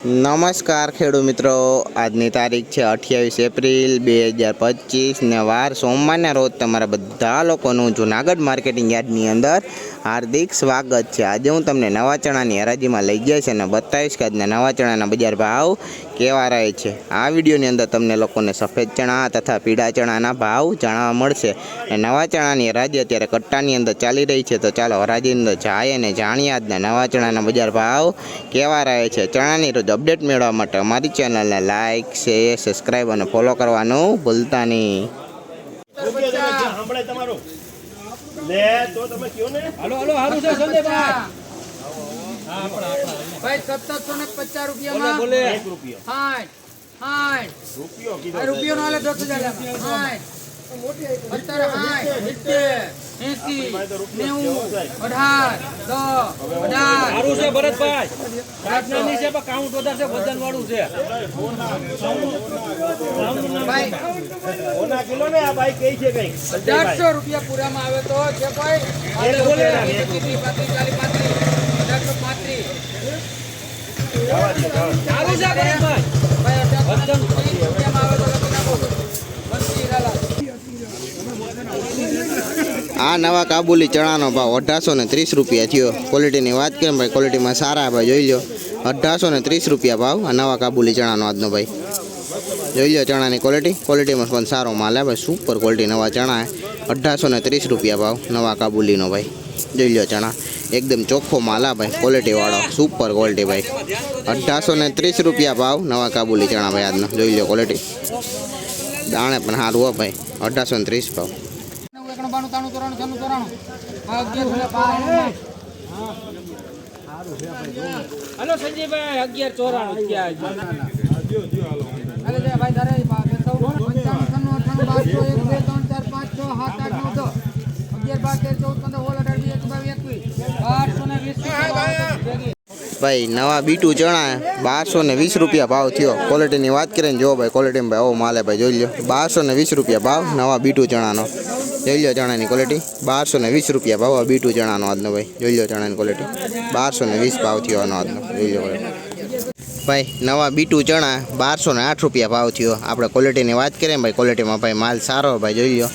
નમસ્કાર ખેડૂત મિત્રો. આજની તારીખ છે અઠ્યાવીસ એપ્રિલ બે હજાર પચીસ ને વાર સોમવારના રોજ તમારા બધા લોકોનું જુનાગઢ માર્કેટિંગ યાર્ડની અંદર હાર્દિક સ્વાગત છે. આજે હું તમને નવા ચણાની હરાજીમાં લઈ જઈશ અને બતાવીશ કે આજના નવા ચણાના બજાર ભાવ કેવા રહે છે. આ વિડીયોની અંદર તમને લોકોને સફેદ ચણા તથા પીળા ચણાના ભાવ જાણવા મળશે. અને નવા ચણાની હરાજી અત્યારે કટ્ટાની અંદર ચાલી રહી છે. તો ચાલો હરાજીની અંદર જાય અને જાણીએ આજના નવા ચણાના બજાર ભાવ કેવા રહે છે. ચણાની રોજ અપડેટ મેળવવા માટે અમારી ચેનલને લાઇક શેર સબસ્ક્રાઈબ અને ફોલો કરવાનું ભૂલતા નહીં. લે તો તમે કયો ને હાલો હાલો હારું છે સંજયભાઈ ભાઈ સત્તરસો ને પચાસ બોલે. બોલે એક રૂપિયો હાઠ હાઠ રૂપિયો રૂપિયો નો હાલે દસ હજાર. હાઠ સત્તર હાઠ સિત્તેર એસી નેવું અઢાર દસ અઢાર. હારું છે ભરતભાઈ. પ્રાર્થનાની છે પણ કાઉન્ટ વધારે છે વજન વાળું છે. ભાઈ ઓના કિલો ને આ બાઈ કઈ છે અઢારસો રૂપિયા પૂરામાં આવે તો છે ભાઈ. અઢારસો પાંત્રીસ. હારું છે ભરતભાઈ ભાઈ અઢારસો ને ત્રીસ રૂપિયામાં આવે તો લખી નાખો. બંસી લાલા. આ નવા કાબુલી ચણાનો ભાવ અઢારસો ને ત્રીસ રૂપિયા થયો. ક્વોલિટીની વાત કરીએ ભાઈ ક્વોલિટીમાં સારા ભાઈ, જોઈ લો અઢારસો ને ત્રીસ રૂપિયા ભાવ આ નવા કાબુલી ચણાનો આજનો ભાઈ. જોઈ લો ચણાની ક્વોલિટી ક્વોલિટીમાં પણ સારો માલ હે ભાઈ સુપર ક્વોલિટી નવા ચણા અઢારસો ને ત્રીસ રૂપિયા ભાવ નવા કાબુલીનો ભાઈ. જોઈ લો ચણા. એકદમ ચોખ્ખો માલ હા ભાઈ ક્વોલિટીવાળો સુપર ક્વોલિટી ભાઈ. અઢારસો ને ત્રીસ રૂપિયા ભાવ નવા કાબુલી ચણા ભાઈ આજનો. જોઈ લો ક્વોલિટી દાણે પણ સારું હો ભાઈ, અઢારસો ને ત્રીસ ભાવ. હાલો સંજયભાઈ અગિયાર ચોરાણું ક્યાં હાલે જા ભાઈ તારે પા- પંચાવન, પંચાવન, છન્નું, અઠ્ઠાણું, બારસો, એક, બે, ત્રણ, ચાર, પાંચ, છ, સાત, આઠ, નવ, દસ. અગિયાર, બાર, તેર, ચૌદ, પંદર, સોળ, અઢાર, વીસ, એકવીસ, બાવીસ, એકવીસ. બારસો ને વીસ રૂપિયા ભેગી. ભાઈ નવા બીટુ ચણા બારસો ને વીસ રૂપિયા ભાવ થયો ક્વોલિટીની વાત કરીએ ને જો ભાઈ ક્વોલિટીમાં ભાઈ આવો માલે ભાઈ જોઈ લો બારસો ને વીસ રૂપિયા ભાવ નવા બીટુ ચણાનો જોઈ લો ચણાની ક્વોલિટી બારસો ને વીસ રૂપિયા ભાવ બીટુ ચણાનો આજનો ભાઈ. જોઈ લો ચણાની ક્વોલિટી બારસો ને વીસ ભાવ થયો આનો આજનો. જોઈ લો ભાઈ. નવા બીટું ચણા બારસો ને આઠ રૂપિયા ભાવ થયો. આપણે ક્વોલિટીની વાત કરીએ ભાઈ ક્વોલિટીમાં ભાઈ માલ સારો ભાઈ, જોઈ લો.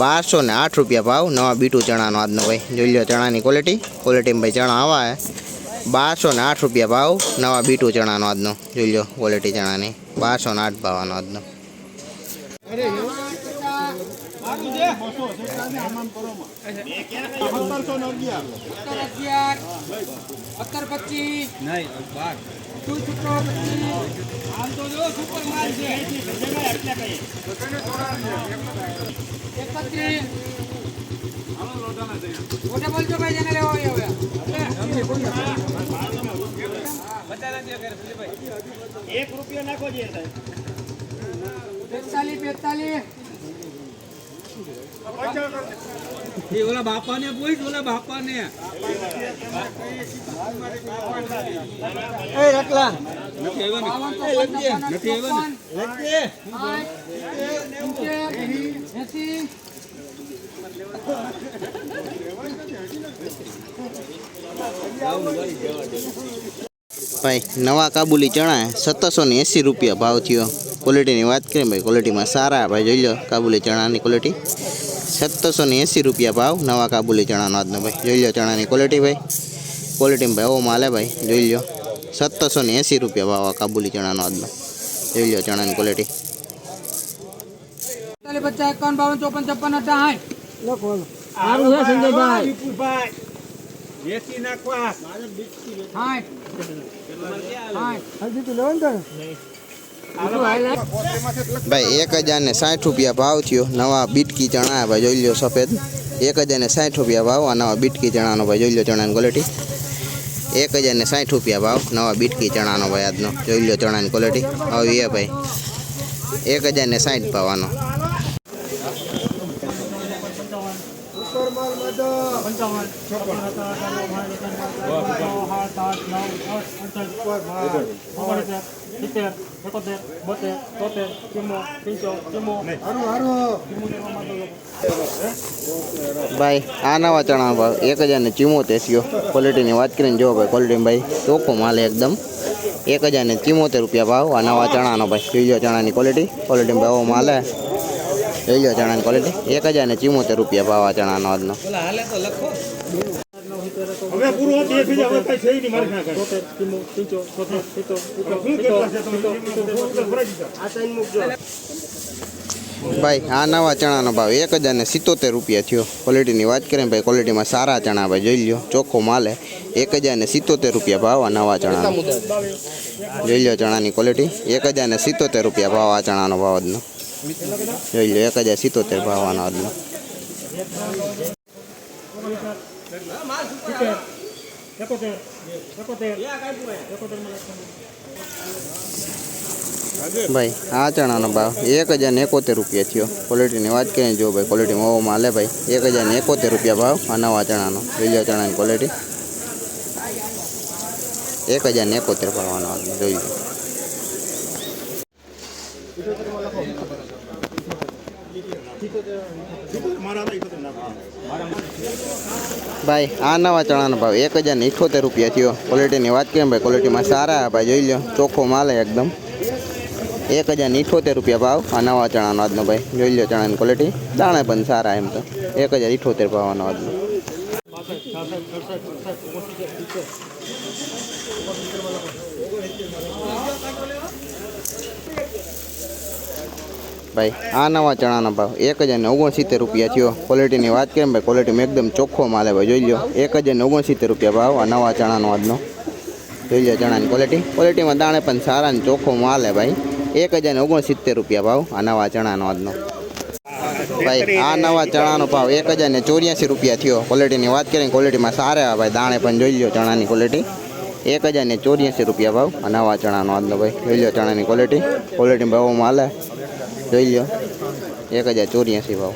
બારસો ને આઠ રૂપિયા ભાવ નવા બીટું ચણાનો આજનો ભાઈ. જોઈ લો ચણાની ક્વોલિટી ક્વોલિટીમાં ભાઈ ચણા આવા બારસો ને આઠ રૂપિયા ભાવ નવા બીટું ચણાનો આજનો. જોઈ લો ક્વોલિટી ચણાની. બારસો ને આઠ ભાવનો આજનો. સત્તર પચીસ, તું છૂટો. આમ તો જો સુપર માલ છે. બોલજો ભાઈ જેને લેવો બેતાલીસ એ ઓલા બાપાને પૂછ ઓલા બાપાને. એ રટલા નથી આવ્યો ને? નથી આવ્યો ભાઈ નવા કાબુલી ચણા સત્તરસો ને એંસી રૂપિયા ભાવ થયો. ક્વોલિટીની વાત કરીએ ભાઈ ક્વોલિટીમાં સારા ભાઈ જોઈ લો કાબુલી ચણાની ક્વોલિટી સત્તરસો ને એંસી રૂપિયા ભાવ. નવા કાબુલી ચણાનો આજનો ભાઈ. જોઈ લો ચણાની ક્વોલિટી ભાઈ. ક્વોલિટીમાં ભાઈ એવો માલે ભાઈ. જોઈ લો સત્તરસો ને એંસી રૂપિયા ભાવ આ કાબુલી ચણાનો આજનો. જોઈ લો ચણાની ક્વોલિટી પચાસ એકાવન બાવન ચોપન છપ્પન અઠાવન. નાખવા. સાઠ ભાઈ, એક હજાર ને સાઠ રૂપિયા ભાવ થયો. નવા બીટકી ચણા ભાઈ, જોઈ લો સફેદ. એક હજાર ને સાઠ રૂપિયા ભાવ, આ નવા બીટકી ચણાનો ભાઈ, જોઈ લો ચણાની ક્વોલિટી એક હજાર ને સાઠ રૂપિયા ભાવ, નવા બીટકી ચણાનો ભાઈ આજનો. જોઈ લો ચણાની ક્વોલિટી એ ભાઈ, એક હજાર ને સાઠ ભાવ આનો ભાઈ, આ નવા ચણા ભાવ એક હજાર ને ચીમોતેર થયો. ક્વોલિટીની વાત કરીને જો ભાઈ ક્વોલિટી ભાઈ, ચોખ્ખો માલ એકદમ. એક હજાર ને ચીમોતેર રૂપિયા ભાવ, આ નવા ચણાનો ભાઈ, ત્રીજો ચણાની ક્વોલિટી ક્વોલિટીમાં ભાવ માલ જોઈ લો ચણાની ક્વોલિટી એક હજાર ને ચિમોતેર રૂપિયા ભાવ આ ચણાનો આજનો. ભાઈ આ નવા ચણાનો ભાવ એક હજાર ને સિત્તોતેર રૂપિયા થયો. ક્વોલિટીની વાત કરીએ ભાઈ ક્વોલિટીમાં સારા ચણા ભાઈ જોઈ લો ચોખ્ખો માલ એક હજાર ને સિત્તોતેર રૂપિયા ભાવ આ નવા ચણાનો. જોઈ લો ચણાની ક્વોલિટી એક હજાર ને સિત્તોતેર રૂપિયા ભાવ આ ચણાનો ભાવ આજનો. જોઈ લો એક હજાર સિત્તોતેર ભાવ આનો આજનો ભાઈ આ ચણાનો ભાવ એક હજાર ને એકોતેર રૂપિયા થયો ક્વોલિટીની વાત કરીએ જો ભાઈ ક્વોલિટીમાં ઓવો માલે ભાઈ એક હજાર ને એકોતેર રૂપિયા ભાવ આ નવા ચણાનો જોઈ લો ચણાની ક્વોલિટી એક હજાર ને એકોતેર ભાવવાનો આજનો જોઈ લો મારા હતા ઈ બધું નાખો. ભાઈ, આ નવા ચણાનો ભાવ એક હજાર ને ઇઠોતેર રૂપિયા થયો. ક્વોલિટીની વાત કરીએ ભાઈ ક્વોલિટીમાં સારા ભાઈ, જોઈ લો, ચોખ્ખો માલ એકદમ. એક હજાર ઇઠોતેર રૂપિયા ભાવ આ નવા ચણાનો આજનો ભાઈ. જોઈ લો ચણાની ક્વોલિટી દાણા પણ સારા એમ તો. એક હજાર ઇઠોતેર ભાવનો આજનો. ભાઈ, આ નવા ચણાનો ભાવ. એક હજાર ઓગણસિત્તેર રૂપિયા થયો. ક્વોલિટીની વાત કરીએ ભાઈ ક્વોલિટીમાં એકદમ ચોખ્ખો માલ ભાઈ જોઈ લો એક હજાર ઓગણસિત્તેર રૂપિયા ભાવ આ નવા ચણાનો આજનો. જોઈ લો ચણાની ક્વોલિટી ક્વોલિટીમાં દાણે પણ સારા ને ચોખ્ખો માલ હે ભાઈ. એક હજાર ઓગણસિત્તેર રૂપિયા ભાવ આ નવા ચણાનો આજનો. ભાઈ, આ નવા ચણાનો ભાવ એક હજાર ને ચોર્યાસી રૂપિયા થયો. ક્વોલિટીની વાત કરીએ ક્વોલિટીમાં સારા ભાઈ. દાણે પણ જોઈ લો ચણાની ક્વોલિટી એક હજાર ને ચોર્યાસી રૂપિયા ભાવ આ નવા ચણાનો આજનો ભાઈ. જોઈ લો ચણાની ક્વોલિટી ક્વોલિટી ભાવમાં હાલે જોઈ લો એક હજાર ચોર્યાસી ભાવ.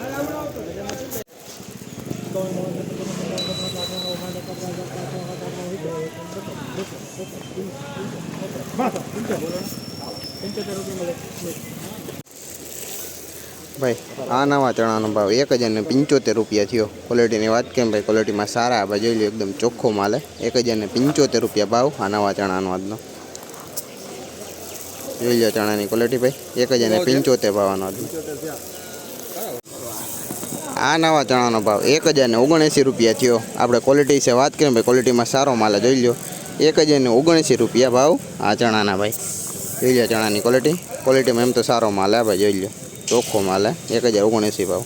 ભાઈ, આ નવા ચણાનો ભાવ એક હજાર ને પંચોતેર રૂપિયા થયો. ક્વોલિટીની વાત કેમ ભાઈ? ક્વોલિટીમાં સારા ભાઈ જોઈ લો એકદમ ચોખ્ખો માલે એક હજાર ને પંચોતેર રૂપિયા ભાવ આ નવા ચણાનો આજનો. જોઈ લો ચણાની ક્વોલિટી ભાઈ. એક હજાર ને પંચોતેર. ભાવનો આ નવા ચણાનો ભાવ એક હજાર ને ઓગણએંસી રૂપિયા થયો. આપણે ક્વોલિટી વિશે વાત કરીએ ભાઈ ક્વોલિટીમાં સારો માલ જોઈ લો. એક હજાર ને ઓગણએંસી રૂપિયા ભાવ આ ચણાના ભાઈ. જોઈ લો ચણાની ક્વોલિટી ક્વોલિટીમાં એમ તો સારો માલ હે ભાઈ જોઈ લો. ચોખ્ખો માલ હે. એક હજાર ઓગણએંસી ભાવ.